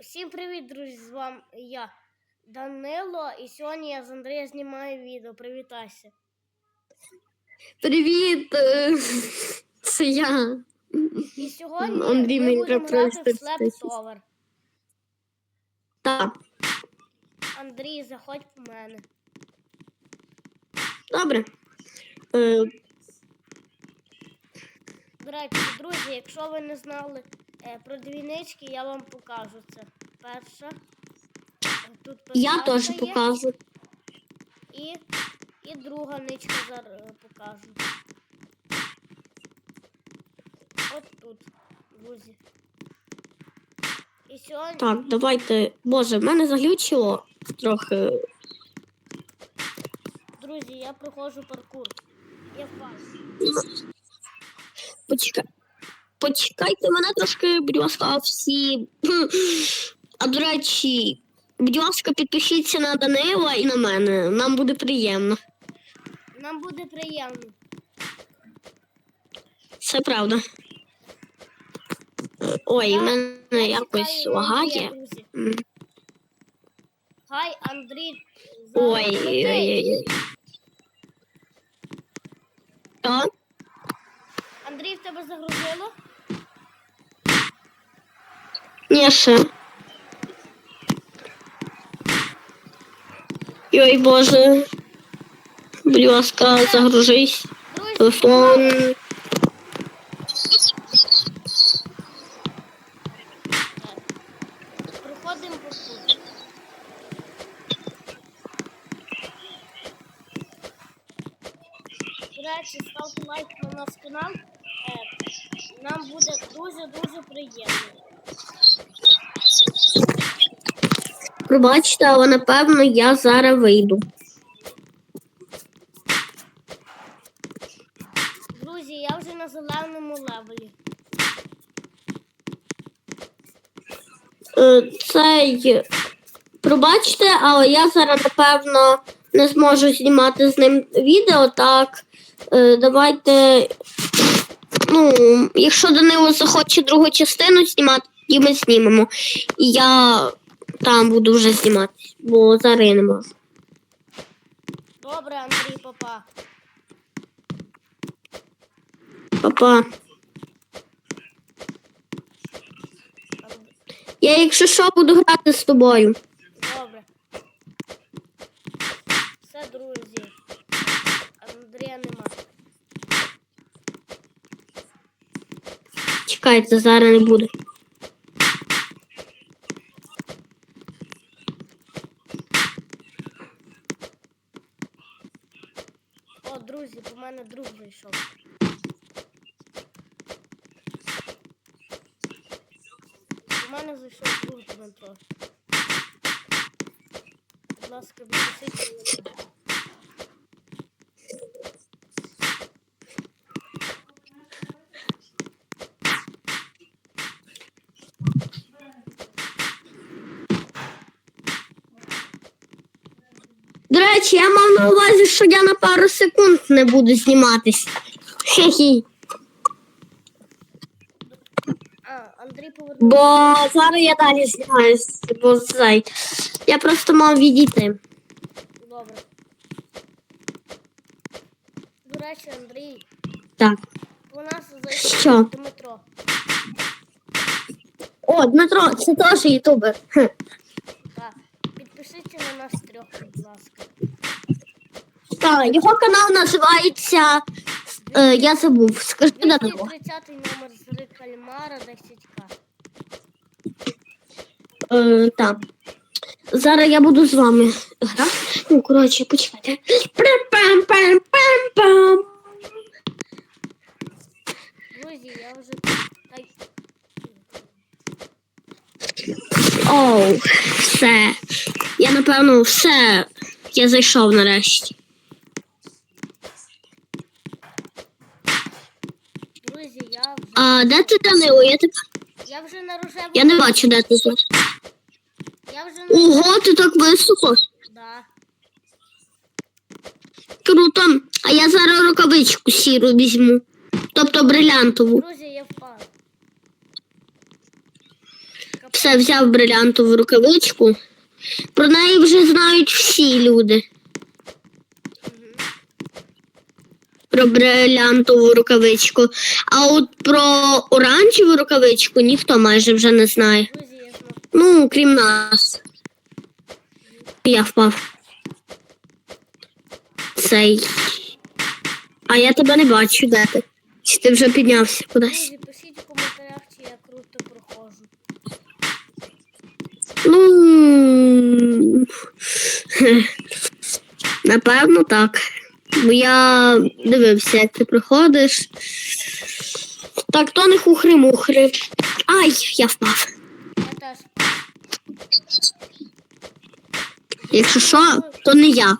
Всім привіт, друзі! З вами я Данило, і сьогодні я з Андрія знімаю відео. Привітайся. Привіт! е, Це я. І сьогодні Андрій ми будемо грати в. Tower. Так, Андрій, заходь по мене. добре. Е, До речі, друзі, якщо ви не знали про двійнички, я вам покажу це. Перша. Е, Тут я теж покажу. І, і друга ничка зараз е, покажу. От тут, друзі. І сьогодні. Так, давайте. Боже, в мене заглючило трохи. Друзі, я проходжу паркур. Я впав. Почекай. Почекайте мене трошки, будь ласка, всі. А до речі, будь ласка, підпишіться на Данила і на мене. Нам буде приємно. Нам буде приємно. Це правда. Ой, Я- в мене Я якось лагає. Хай Андрій. Ой, ой, ой, ой. Андрій в тебе загрузило? Ні, ще. Ой, Боже. Будь ласка, загружись. Телефон. проходимо паркур. До речі, ставте лайк на наш канал. Е, Нам буде дуже-дуже приємно. Пробачте, але напевно я зараз вийду. Друзі, я вже на зеленому левелі. Е, Цей. Пробачте, але я зараз, напевно, не зможу знімати з ним відео, так. Е, Давайте. Ну, якщо Данило захоче другу частину знімати, тоді ми знімемо. Я там буду вже знімати, бо зараз я не можу. Добре, Андрій, папа. Папа. Я, якщо що, буду грати з тобою. Добре. Все, друзі. Андрія нема. Чекайте, зараз не буде. Друзі, по мене друг зайшов. По мене зайшов друг Дмитро. Будь ласка, відпишіть мене. До речі, я мав на увазі, що я на пару секунд не буду зніматись. Хе-хі. Андрій повернув. Бо зараз я далі знімаюсь, бо цей. Я просто мав відійти. Добре. До речі, Андрій, Так. у нас зайшов Що? Дмитро. О, Дмитро, це теж ютубер. Хе. На нас трьох, будь ласка. Так, його канал називається. Е, я забув. Скажи Данило. 230 номер з гри Кальмара 10к. Е, так. Зараз я буду з вами грати. Ну, коротше, почекайте. Пам-пам-пам-пам-пам. Друзі, я вже так. Оу, все. Я напевно все. Я зайшов нарешті. Друзі, я вже. А де ти Данило? Я тебе Я вже на рожевому. я не бачу, де ти зараз. Я вже на Ого, ти так високо. да. Круто. А я зараз рукавичку сіру візьму. Тобто брилянтову. Друзі, я впав. все взяв брилянтову рукавичку. Про неї вже знають всі люди. Про брилянтову рукавичку. А от про оранжеву рукавичку ніхто майже вже не знає. Ну, крім нас. Я впав. Цей. А я тебе не бачу, де ти? Чи ти вже піднявся кудись? Друзі, пишіть в коментарях, чи я круто проходжу. Ну. Напевно, так. Бо я дивився, як ти проходиш. Так, то не хухри-мухри. Ай, я впав. Я теж. Якщо що, то не я.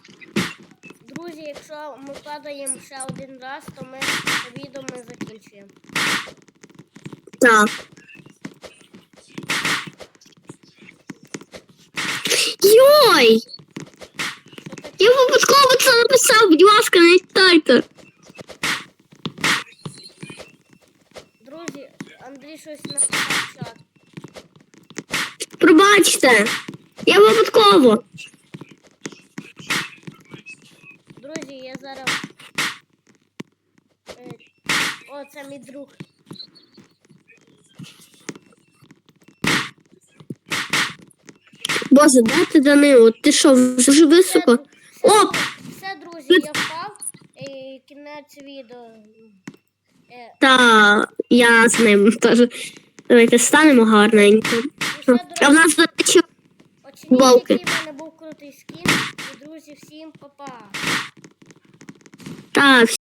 Друзі, якщо ми падаємо ще один раз, то ми відео ми закінчуємо. Так. Таке? Я випадково це написав, будь ласка, не читайте. Друзі, Андрій щось написав в чат. Пробачте. Я випадково. Друзі, я зараз. Е, О, це мій друг. Боже, де ти Данило? Ти що, вже високо? Оп! все, друзі, я впав. І кінець відео. Е, Та я з ним теж. Давайте станемо гарненько. все, А в нас, до речі, оцініть, який в мене був крутий скін. І, друзі, всім па-па. та,